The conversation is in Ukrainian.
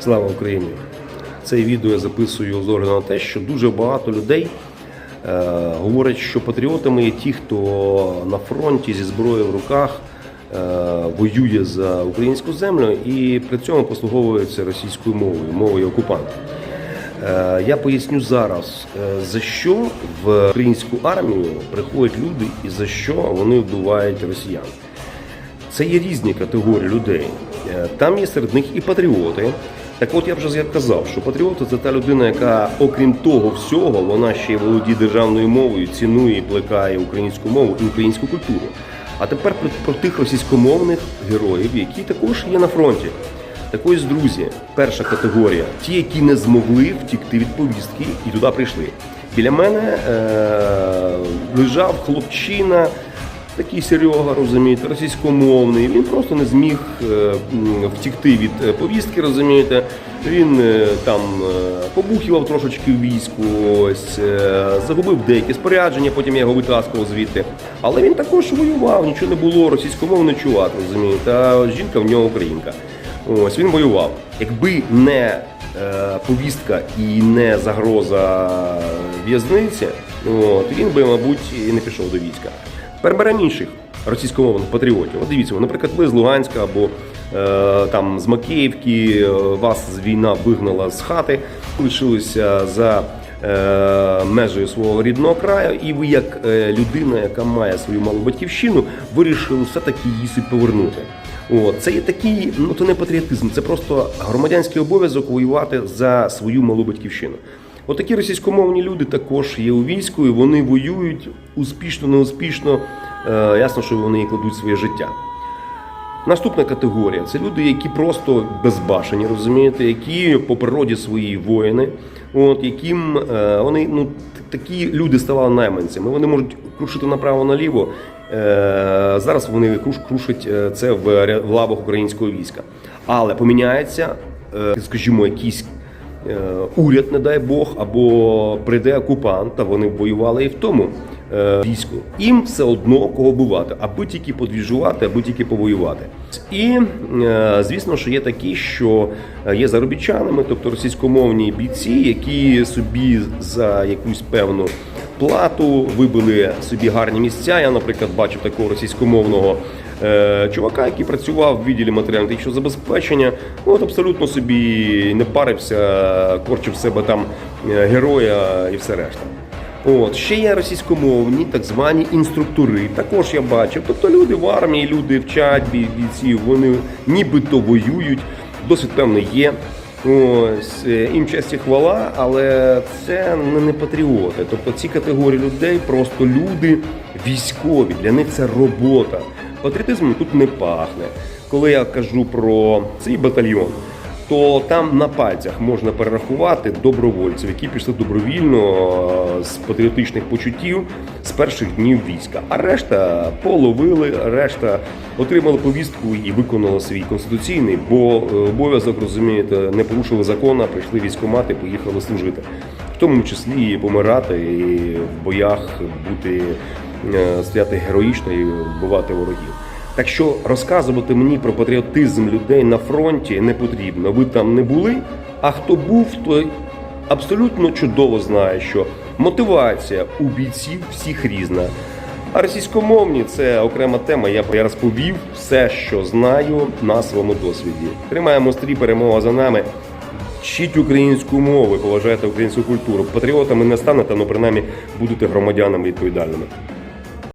Слава Україні! Це відео я записую з огляду на те, що дуже багато людей е, говорять, що патріотами є ті, хто на фронті зі зброєю в руках е, воює за українську землю і при цьому послуговується російською мовою, мовою окупантів. Е, Я поясню зараз, е, за що в українську армію приходять люди і за що вони вбивають росіян. Це є різні категорії людей. Е, Там є серед них і патріоти. Так от я вже казав, що патріоти це та людина, яка, окрім того всього, вона ще й володіє державною мовою, цінує і плекає українську мову і українську культуру. А тепер про, тих російськомовних героїв, які також є на фронті. Так ось, друзі, перша категорія ті, які не змогли втікти від повістки і туди прийшли. Біля мене е- лежав хлопчина, такий Серега, розумієте, російськомовний. Він просто не зміг е, втікти від е, повістки, розумієте. Він е, там побухівав трошечки в війську, ось загубив деякі спорядження, потім я його витаскував звідти. Але він також воював, нічого не було, російськомовний чувак, розумієте, а жінка в нього українка. Ось він воював. Якби не повістка і не загроза в'язниці, він би, мабуть, і не пішов до війська. Тепер беремо інших російськомовних патріотів. От дивіться, наприклад, ви з Луганська або е, там з Макіївки, е, вас війна вигнала з хати, лишилися за е, межею свого рідного краю, і ви, як е, людина, яка має свою малу батьківщину, вирішили все-таки її повернути. О, це є такий, ну то не патріотизм, це просто громадянський обов'язок воювати за свою малу батьківщину. Отакі російськомовні люди також є у війську, і вони воюють успішно, неуспішно. Е, ясно, що вони кладуть своє життя. Наступна категорія це люди, які просто безбашені, розумієте, які по природі свої воїни, от яким е, вони ну такі люди ставали найманцями. Вони можуть крушити направо-наліво. Е, зараз вони круш, крушать е, це в, в лавах українського війська. Але поміняється, е, скажімо, якийсь уряд, не дай Бог, або прийде окупант, та вони воювали і в тому е, війську. Їм все одно кого бувати, аби тільки подвіжувати, аби тільки повоювати. І е, звісно, що є такі, що е, є заробітчанами, тобто російськомовні бійці, які собі за якусь певну плату вибили собі гарні місця. Я, наприклад, бачив такого російськомовного. Е, Чувака, який працював в відділі матеріально-технічного забезпечення, от абсолютно собі не парився, корчив себе там е, героя і все решта. От ще є російськомовні, так звані інструктори. Також я бачив. Тобто люди в армії, люди вчать бій- бійців, вони нібито воюють, досвід певний є. Ось е, їм честь і хвала, але це не патріоти. Тобто ці категорії людей просто люди військові. Для них це робота. Патріотизмом тут не пахне. Коли я кажу про цей батальйон, то там на пальцях можна перерахувати добровольців, які пішли добровільно е, з патріотичних почуттів з перших днів війська. А решта половили, решта отримали повістку і виконали свій конституційний, бо е, обов'язок розумієте, не порушили закон, а прийшли військомати, поїхали служити, в тому числі і помирати, і в боях бути стояти героїчно і вбивати ворогів. Так що розказувати мені про патріотизм людей на фронті не потрібно. Ви там не були. А хто був, той абсолютно чудово знає, що мотивація у бійців всіх різна. А російськомовні це окрема тема. Я я розповів все, що знаю на своєму досвіді. Тримаємо стрій, перемога за нами. Вчіть українську мову, поважайте українську культуру. Патріотами не станете, але принаймні будете громадянами відповідальними.